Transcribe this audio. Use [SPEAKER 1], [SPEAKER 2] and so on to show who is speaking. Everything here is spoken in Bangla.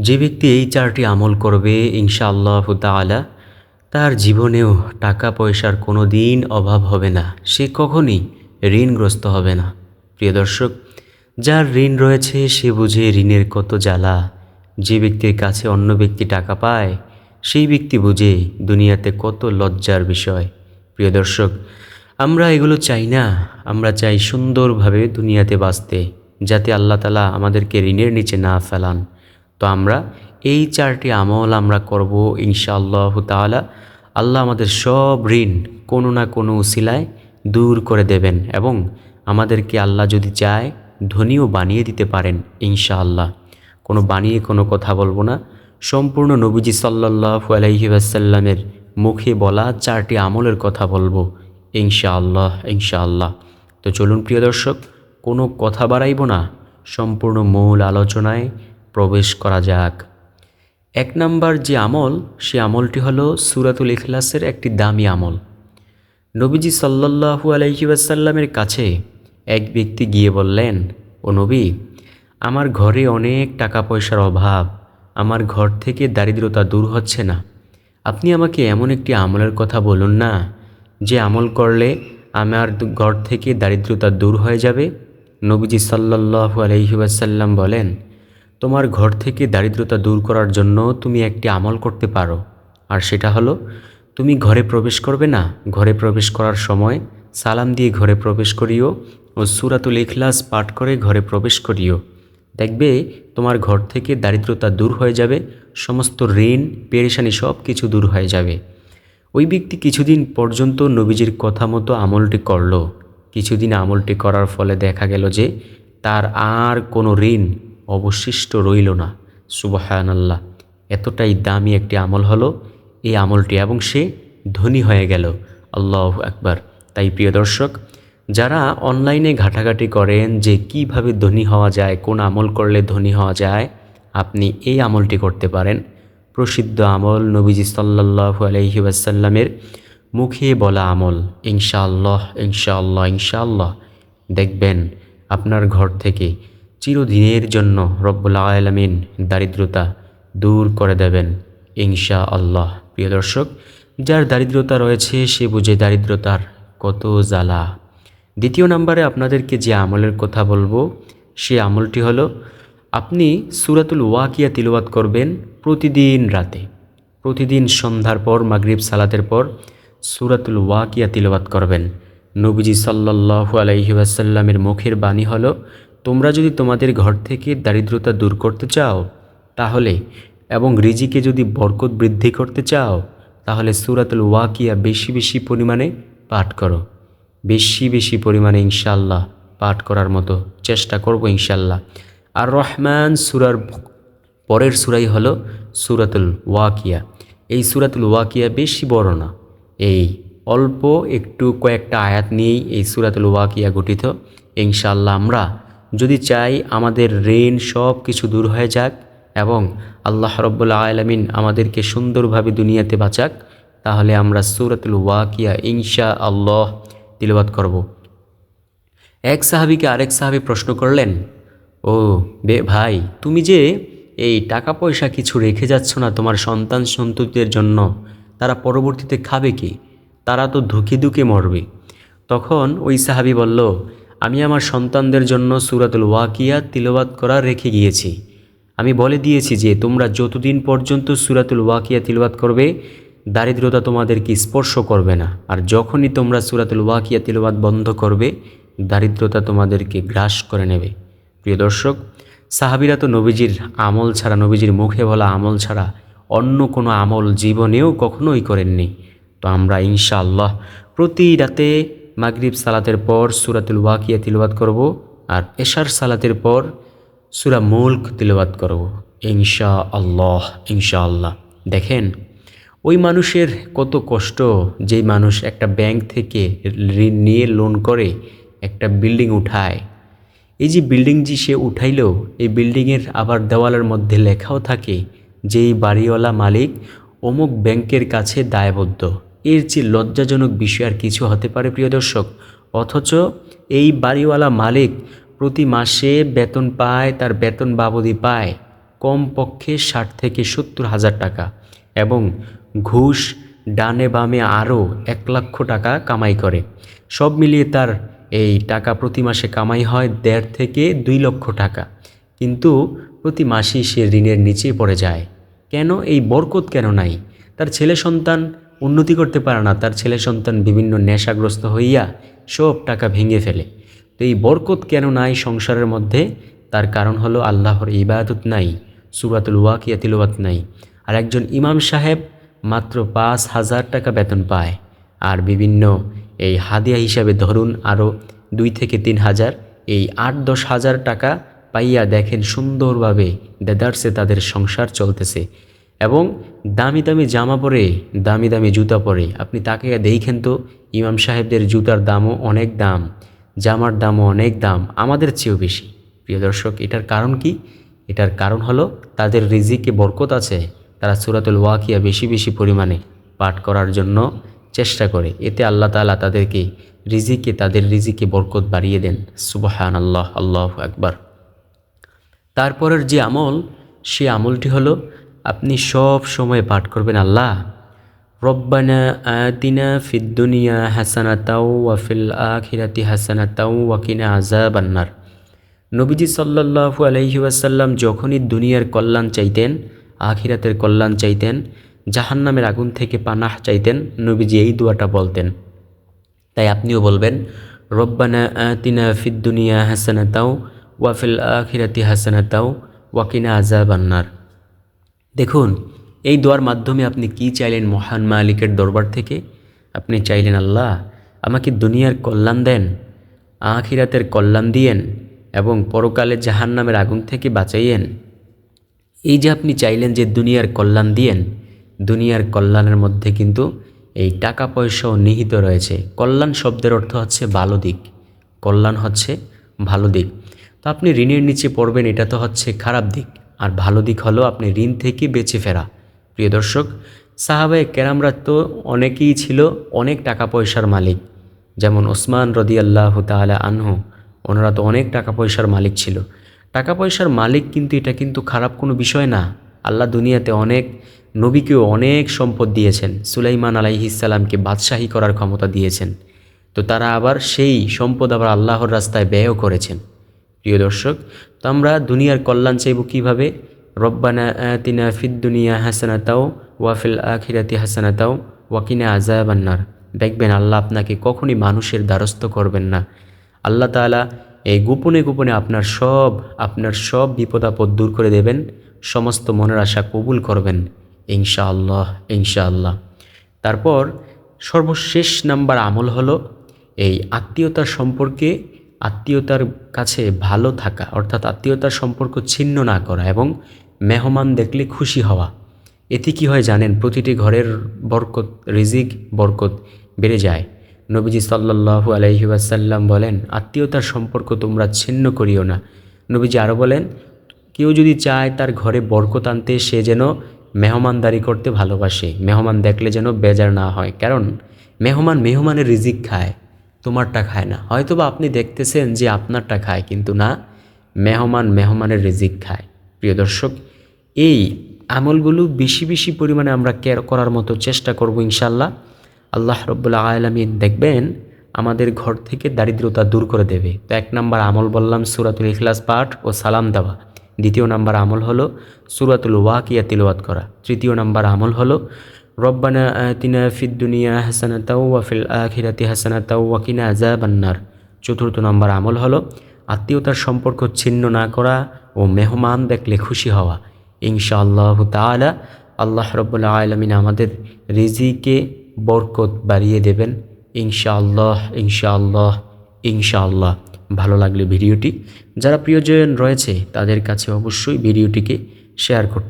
[SPEAKER 1] যে ব্যক্তি এই চারটি আমল করবে, ইনশাআল্লাহ তাআলা, তার জীবনেও টাকা পয়সার কোনো দিন অভাব হবে না। সে কখনই ঋণগ্রস্ত হবে না। প্রিয় দর্শক, যার ঋণ রয়েছে, সে বুঝে ঋণের কত জ্বালা। যে ব্যক্তির কাছে অন্য ব্যক্তি টাকা পায়, সেই ব্যক্তি বুঝে দুনিয়াতে কত লজ্জার বিষয়। প্রিয় দর্শক, আমরা এগুলো চাই না। আমরা চাই সুন্দরভাবে দুনিয়াতে বাঁচতে, যাতে আল্লাহ তালা আমাদেরকে ঋণের নিচে না ফেলান। তো আমরা এই চারটি আমল আমরা করব ইনশাআল্লাহ তাআলা। আল্লাহ আমাদের সব ঋণ কোনো না কোনো উসিলায় দূর করে দেবেন এবং আমাদেরকে আল্লাহ যদি চায় ধনীও বানিয়ে দিতে পারেন ইনশাআল্লাহ। কোনো বানিয়ে কোনো কথা বলব না। সম্পূর্ণ নবীজি সাল্লাহ আলাইহি ওয়াসাল্লামের মুখে বলা চারটি আমলের কথা বলব ইনশাআল্লাহ ইনশাআল্লাহ। তো চলুন প্রিয় দর্শক, কোনো কথা বাড়াইব না। সম্পূর্ণ মূল আলোচনায় প্রবেশ করা যাক। এক নাম্বার যে আমল, সে আমলটি হলো সুরাতুল ইখলাসের একটি দামি আমল। নবীজি সাল্লাহু আলাইহি ওয়াসাল্লামের কাছে এক ব্যক্তি গিয়ে বললেন, ও নবী, আমার ঘরে অনেক টাকা পয়সার অভাব। আমার ঘর থেকে দারিদ্রতা দূর হচ্ছে না। আপনি আমাকে এমন একটি আমলের কথা বলুন না, যে আমল করলে আমার ঘর থেকে দারিদ্রতা দূর হয়ে যাবে? নবীজি সাল্লাহু আলহি ওয়াসাল্লাম বলেন তোমার ঘর থেকে দারিদ্রতা দূর করার জন্য তুমি একটি আমল করতে পারো। আর সেটা হলো, তুমি ঘরে প্রবেশ করবে না। ঘরে প্রবেশ করার সময় সালাম দিয়ে ঘরে প্রবেশ করিও ও সুরাতুল ইখলাস পাঠ করে ঘরে প্রবেশ করিও। দেখবে তোমার ঘর থেকে দারিদ্রতা দূর হয়ে যাবে, সমস্ত ঋণ, পেরেশানি সব কিছু দূর হয়ে যাবে। ওই ব্যক্তি কিছুদিন পর্যন্ত নবীজির কথা মতো আমলটি করল। কিছুদিন আমলটি করার ফলে দেখা গেল যে তার আর কোনো ঋণ অবশিষ্ট রইল না। সুবহানাল্লাহ, এতটাই দামি একটি আমল হলো এই আমলটি এবং সে ধনী হয়ে গেল। আল্লাহ একবার তাই প্রিয় দর্শক, যারা অনলাইনে ঘাটাঘাটি করেন যে কীভাবে ধনী হওয়া যায়, কোন আমল করলে ধনী হওয়া যায়, আপনি এই আমলটি করতে পারেন। প্রসিদ্ধ আমল নবীজি সাল্লাল্লাহু আলাইহি ওয়াসাল্লামের মুখে বলা আমল, ইনশাআল্লাহ ইনশাআল্লাহ ইনশাআল্লাহ। দেখবেন আপনার ঘর থেকে চিরদিনের জন্য রব্বুল আলামিন দারিদ্রতা দূর করে দেবেন ইনশা আল্লাহ প্রিয় দর্শক, যার দারিদ্রতা রয়েছে, সে বুঝে দারিদ্রতার কত জ্বালা। দ্বিতীয় নম্বরে আপনাদেরকে যে আমলের কথা বলব, সে আমলটি হলো, আপনি সুরাতুল ওয়াকিয়া তিলবাত করবেন প্রতিদিন রাতে। প্রতিদিন সন্ধ্যার পর, মাগরিব সালাতের পর সুরাতুল ওয়াকিয়া তিলবাত করবেন। নবীজি সাল্লাল্লাহু আলাইহি ওয়াসাল্লামের মুখের বাণী হলো তোমরা যদি তোমাদের ঘর থেকে দারিদ্রতা দূর করতে চাও, তাহলে, এবং রিজিকে যদি বরকত বৃদ্ধি করতে চাও, তাহলে সুরাতুল ওয়াকিয়া বেশি বেশি পরিমাণে পাঠ করো। বেশি বেশি পরিমাণে ইনশাল্লাহ পাঠ করার মতো চেষ্টা করব ইনশাল্লাহ আর রহমান সুরার পরের সুরাই হলো সুরাতুল ওয়াকিয়া। এই সুরাতুল ওয়াকিয়া বেশি বড় না। এই অল্প একটু কয়েকটা আয়াত নিয়েই এই সুরাতুল ওয়াকিয়া গঠিত। ইনশাল্লাহ আমরা যদি চাই আমাদের ঋণ সব কিছু দূর হয়ে যাক এবং আল্লাহ রব্বুল্লা আলমিন আমাদেরকে সুন্দরভাবে দুনিয়াতে বাঁচাক, তাহলে আমরা সুরাতুল ওয়াকিয়া ইনশা আল্লাহ তিলবাত করব। এক সাহাবিকে আরেক সাহাবি প্রশ্ন করলেন, ও বে ভাই, তুমি যে এই টাকা পয়সা কিছু রেখে যাচ্ছ না তোমার সন্তান সন্ততিদের জন্য, তারা পরবর্তীতে খাবে কি? তারা তো ধুকে ধুকে মরবে। তখন ওই সাহাবি বলল আমি আমার সন্তানদের জন্য সুরাতুল ওয়াকিয়া তিলবাত করা রেখে গিয়েছি। আমি বলে দিয়েছি যে, তোমরা যতদিন পর্যন্ত সুরাতুল ওয়াকিয়া তিলবাত করবে, দারিদ্রতা তোমাদেরকে স্পর্শ করবে না। আর যখনই তোমরা সুরাতুল ওয়াকিয়া তিলবাত বন্ধ করবে, দারিদ্রতা তোমাদেরকে গ্রাস করে নেবে। প্রিয় দর্শক, সাহাবিরা তো নবীজির আমল ছাড়া, নবীজির মুখে বলা আমল ছাড়া অন্য কোনো আমল জীবনেও কখনোই করেননি। তো আমরা ইনশাআল্লাহ প্রতি রাতে মাগরিব সালাতের পর সুরাতুল ওয়াকিয়া তিলবাত করব আর এশার সালাতের পর সুরা মুল্ক তিলবাত করব। ইনশা আল্লাহ ইনশা আল্লাহ দেখেন, ওই মানুষের কত কষ্ট যেই মানুষ একটা ব্যাংক থেকে ঋণ নিয়ে লোন করে, একটা বিল্ডিং উঠায়। এই যে বিল্ডিং যে সে উঠাইল, এই বিল্ডিংয়ের আবার দেওয়ালের মধ্যে লেখাও থাকে যে এই বাড়িওয়ালা মালিক অমুক ব্যাংকের কাছে দায়বদ্ধ। এর চেয়ে লজ্জাজনক বিষয় আর কিছু হতে পারে, প্রিয় দর্শক। অথচ এই বাড়িওয়ালা মালিক প্রতি মাসে বেতন পায়, তার বেতন বাবদি পায় কমপক্ষে ষাট থেকে সত্তর হাজার টাকা এবং ঘুষ ডানে বামে আরও এক লক্ষ টাকা কামাই করে। সব মিলিয়ে তার এই টাকা প্রতি মাসে কামাই হয় দেড় থেকে দুই লক্ষ টাকা। কিন্তু প্রতি মাসেই সে ঋণের নিচে পড়ে যায়। কেন? এই বরকত কেন নাই? তার ছেলে সন্তান উন্নতি করতে পারে না। তার ছেলে সন্তান বিভিন্ন নেশাগ্রস্ত হইয়া সব টাকা ভেঙে ফেলে। তো এই বরকত কেন নাই সংসারের মধ্যে? তার কারণ হলো আল্লাহর ইবাদত নাই, সুরাতুল ওয়াকিয়া তিলওয়াত নাই। আর একজন ইমাম সাহেব মাত্র পাঁচ হাজার টাকা বেতন পায়। আর বিভিন্ন এই হাদিয়া হিসাবে ধরুন আরও দুই থেকে তিন হাজার, এই আট দশ হাজার টাকা পাইয়া দেখেন সুন্দরভাবে দেদারসে তাদের সংসার চলতেছে। এবং দামি দামি জামা পরে, দামি দামি জুতা পরে, আপনি তাকে দেখেন তো, ইমাম সাহেবদের জুতার দামও অনেক দাম, জামার দামও অনেক দাম, আমাদের চেয়েও বেশি। প্রিয় দর্শক, এটার কারণ কি? এটার কারণ হলো তাদের রিজিকে বরকত আছে, তারা সুরাতুল ওয়াকিয়া বেশি বেশি পরিমাণে পাঠ করার জন্য চেষ্টা করে। এতে আল্লাহ তাআলা তাদেরকে রিজিকে, তাদের রিজিকে বরকত বাড়িয়ে দেন। সুবাহান আল্লাহ আল্লাহ একবার তারপরের যে আমল, সে আমলটি হলো আপনি সব সময় পাঠ করবেন আল্লাহ। রব্বানা আতিনা ফিদ্দুনিয়া হাসানাতাও ওয়াফিল আখিরাতি হাসানাতাও ওয়াকিনা আজাব আন্নার নবীজি সাল্লাল্লাহু আলাইহি ওয়াসাল্লাম যখনই দুনিয়ার কল্যাণ চাইতেন, আখিরাতের কল্যাণ চাইতেন, জাহান্নামের আগুন থেকে পানাহ চাইতেন, নবীজি এই দোয়াটা বলতেন। তাই আপনিও বলবেন, রব্বানা আতিনা ফিদ্দুনিয়া হাসানাতাও ওয়াফিল আখিরাতি হাসানাতাও ওয়াকিনা আজাব আন্নার দেখুন, এই দোয়ার মাধ্যমে আপনি কি চাইলেন মহান মালিকের দরবার থেকে? আপনি চাইলেন আল্লাহ আমাকে দুনিয়ার কল্যাণ দেন, আখিরাতের কল্যাণ দিয়েন এবং পরকালে জাহান্নামের আগুন থেকে বাঁচাইয়েন। এই যে আপনি চাইলেন যে দুনিয়ার কল্যাণ দিয়েন, দুনিয়ার কল্যাণের মধ্যে কিন্তু এই টাকা পয়সাও নিহিত রয়েছে। কল্যাণ শব্দের অর্থ হচ্ছে ভালো দিক, কল্যাণ হচ্ছে ভালো দিক। তো আপনি ঋণের নিচে পড়বেন, এটা তো হচ্ছে খারাপ দিক। আর ভালো দিক হলো আপনি ঋণ থেকে বেঁচে ফেরা। প্রিয় দর্শক, সাহাবায়ে কেরামরা তো অনেকেই ছিল অনেক টাকা পয়সার মালিক। যেমন ওসমান আল্লাহ তালা আনহু, ওনারা তো অনেক টাকা পয়সার মালিক ছিল। টাকা পয়সার মালিক কিন্তু এটা কিন্তু খারাপ কোনো বিষয় না। আল্লাহ দুনিয়াতে অনেক নবীকেও অনেক সম্পদ দিয়েছেন। সুলাইমান আলাইহিসাল্লামকে বাদশাহী করার ক্ষমতা দিয়েছেন। তো তারা আবার সেই সম্পদ আবার আল্লাহর রাস্তায় ব্যয়ও করেছেন। প্রিয় দর্শক, তো আমরা দুনিয়ার কল্যাণ চাইব কীভাবে? রব্বানা আতিনা ফিদ দুনিয়া হাসানাতাও ওয়াফিল আখিরাতি হাসানাতাও ওয়াকিনা আজাবান্নার দেখবেন আল্লাহ আপনাকে কখনই মানুষের দ্বারস্থ করবেন না। আল্লাহ তাআলা এই গোপনে গোপনে আপনার সব আপনার সব বিপদ আপদ দূর করে দেবেন, সমস্ত মনের আশা কবুল করবেন, ইনশাআল্লাহ ইনশাআল্লাহ। তারপর সর্বশেষ নাম্বার আমল হলো এই আত্মীয়তার সম্পর্কে আত্মীয়তার কাছে ভালো থাকা, অর্থাৎ আত্মীয়তার সম্পর্ক ছিন্ন না করা এবং মেহমান দেখলে খুশি হওয়া। এতে কি হয় জানেন? প্রতিটি ঘরের বরকত, রিজিক, বরকত বেড়ে যায়। নবীজি সাল্লাল্লাহু আলাইহি ওয়াসাল্লাম বলেন, আত্মীয়তার সম্পর্ক তোমরা ছিন্ন করিও না। নবীজি আরও বলেন, কেউ যদি চায় তার ঘরে বরকত আনতে, সে যেন মেহমানদারি করতে ভালোবাসে। মেহমান দেখলে যেন বেজার না হয়। কারণ, মেহমান মেহমানের রিজিক খায়। তোমারটা খায় না। হয়তোবা আপনি দেখতেছেন যে আপনারটা খায়, কিন্তু না, মেহমান মেহমানের রিজিক খায়। প্রিয় দর্শক, এই আমলগুলো বেশি বেশি পরিমাণে আমরা কেয়ার করার মতো চেষ্টা করব ইনশাল্লাহ আল্লাহ রব্বুল্লা আলমিন দেখবেন আমাদের ঘর থেকে দারিদ্রতা দূর করে দেবে। তো এক নাম্বার আমল বললাম, সুরাতুল ইখলাস পাঠ ও সালাম দেওয়া। দ্বিতীয় নাম্বার আমল হলো সুরাতুল ওয়াকিয়া তিলওয়াত করা। তৃতীয় নাম্বার আমল হলো রব্বানা আতিনা ফিদ দুনিয়া হাসানাতাও ওয়াফিল আখিরাতি হাসানাতাও ওয়াকিনা আজাবান্নার চতুর্থ নম্বর আমল হলো আত্মীয়তার সম্পর্ক ছিন্ন না করা ও মেহমান দেখলে খুশি হওয়া। ইনশাআল্লাহ তাআলা আল্লাহ রব্বুল্লা আলমিন আমাদের রিজিকে বরকত বাড়িয়ে দেবেন। ইনশাআল্লাহ ইনশাআল্লাহ ইনশাআল্লাহ। ভালো লাগলে ভিডিওটি, যারা প্রিয়জন রয়েছে তাদের কাছে অবশ্যই ভিডিওটিকে শেয়ার করতে